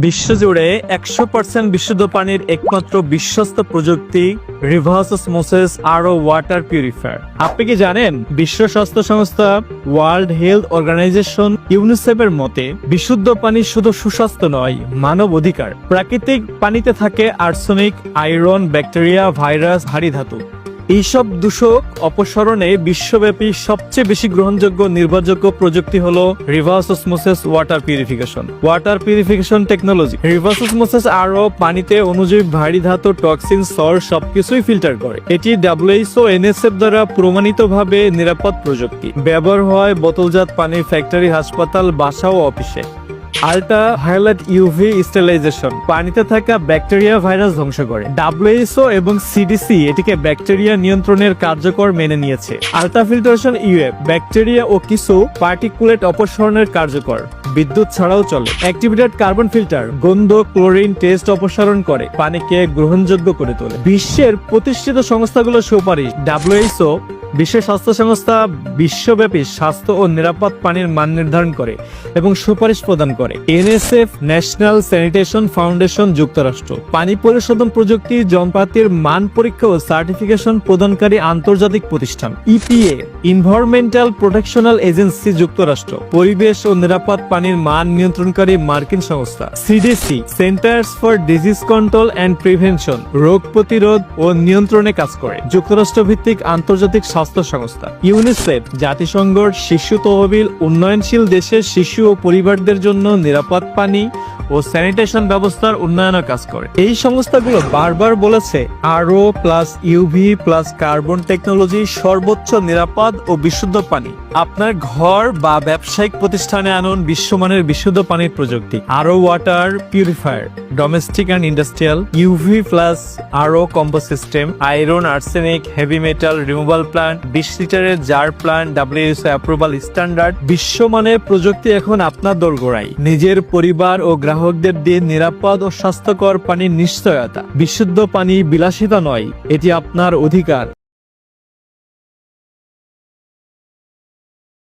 বিশ্বজুড়ে একশো পার্সেন্ট বিশুদ্ধ পানির একমাত্র বিশ্বস্ত প্রযুক্তি reverse osmosis RO water purifier. আপনি কি জানেন বিশ্ব স্বাস্থ্য সংস্থা, ওয়ার্ল্ড হেলথ অর্গানাইজেশন, ইউনিসেফের মতে, বিশুদ্ধ পানি শুধু সুস্বাস্থ্য নয়, মানব অধিকার। প্রাকৃতিক পানিতে থাকে আর্সেনিক, আয়রন, ব্যাকটেরিয়া, ভাইরাস, ভারী ধাতু। এইসব দূষক অপসরণে বিশ্বব্যাপী সবচেয়ে বেশি গ্রহণযোগ্য নির্ভরযোগ্য প্রযুক্তি হলো reverse osmosis water purification. Water purification technology. Reverse osmosis RO পানিতে অনুজীব ভারী ধাতু, টক্সিন, সর সবকিছুই ফিল্টার করে। এটি ডাব্লিউএইচও এনএসএফ দ্বারা প্রমাণিতভাবে নিরাপদ প্রযুক্তি। ব্যবহার হয় বোতলজাত পানির ফ্যাক্টরি, হাসপাতাল, বাসা ও অফিসে। আলট্রা ভায়োলেট ইউভি স্টেলাইজেশন পানিতে থাকা ব্যাকটেরিয়া ভাইরাস ধ্বংস করে। ডাব্লিউএইচও এবং সিডিসি এটিকে ব্যাকটেরিয়া নিয়ন্ত্রণের কার্যকর মেনে নিয়েছে। আলট্রা ফিল্টারেশন ইউএফ, ব্যাকটেরিয়া ও কিছু পার্টিকুলেট অপসারণের কার্যকর। বিদ্যুৎ ছাড়াও চলে। অ্যাক্টিভেটেড কার্বন ফিল্টার, গন্ধ, ক্লোরিন টেস্ট অপসারণ করে। পানিকে গ্রহণযোগ্য করে তোলে। বিশ্বের প্রতিষ্ঠিত সংস্থাগুলোর সুপারিশ ডাব্লিউএইচও বিশ্ব স্বাস্থ্য সংস্থা বিশ্বব্যাপী স্বাস্থ্য ও নিরাপদ পানির মান নির্ধারণ করে এবং সুপারিশ প্রদান করে। এনএসএফ ন্যাশনাল স্যানিটেশন ফাউন্ডেশন যুক্তরাষ্ট্র। পানি পরিশোধন প্রযুক্তি, যন্ত্রপাতির মান পরীক্ষা ও সার্টিফিকেশন প্রদানকারী আন্তর্জাতিক প্রতিষ্ঠান, ইপিএ ইনভারমেন্টাল প্রোটেকশনাল এজেন্সি যুক্তরাষ্ট্র। পরিবেশ ও নিরাপদ পানির মান নিয়ন্ত্রণকারী মার্কিন সংস্থা, CDC. Centers for disease control and prevention রোগ প্রতিরোধ ও নিয়ন্ত্রণে কাজ করে। যুক্তরাষ্ট্র ভিত্তিক আন্তর্জাতিক সংস্থা ইউনিসেফ জাতিসংঘর শিশু তহবিল উন্নয়নশীল দেশের শিশু ও পরিবারদের জন্য নিরাপদ পানি ও স্যানিটেশন ব্যবস্থার উন্নয়নে কাজ করে। এই সংস্থাগুলো বারবার বলেছে, RO plus UV plus carbon technology, সর্বোচ্চ নিরাপদ ও বিশুদ্ধ পানি। আপনার ঘর বা ব্যবসায়িক প্রতিষ্ঠানে আনুন বিশ্বমানের বিশুদ্ধ পানির প্রযুক্তি। RO water purifier domestic and industrial UV plus RO combo system iron arsenic heavy metal removal plant বিশ লিটারের jar plant WSO approval standard বিশ্বমানের প্রযুক্তি এখন আপনার দোরগোড়ায়। নিজের পরিবার ও গ্রাহকদের দিয়ে নিরাপদ ও স্বাস্থ্যকর পানির নিশ্চয়তা। বিশুদ্ধ পানি বিলাসিতা নয় এটি আপনার অধিকার।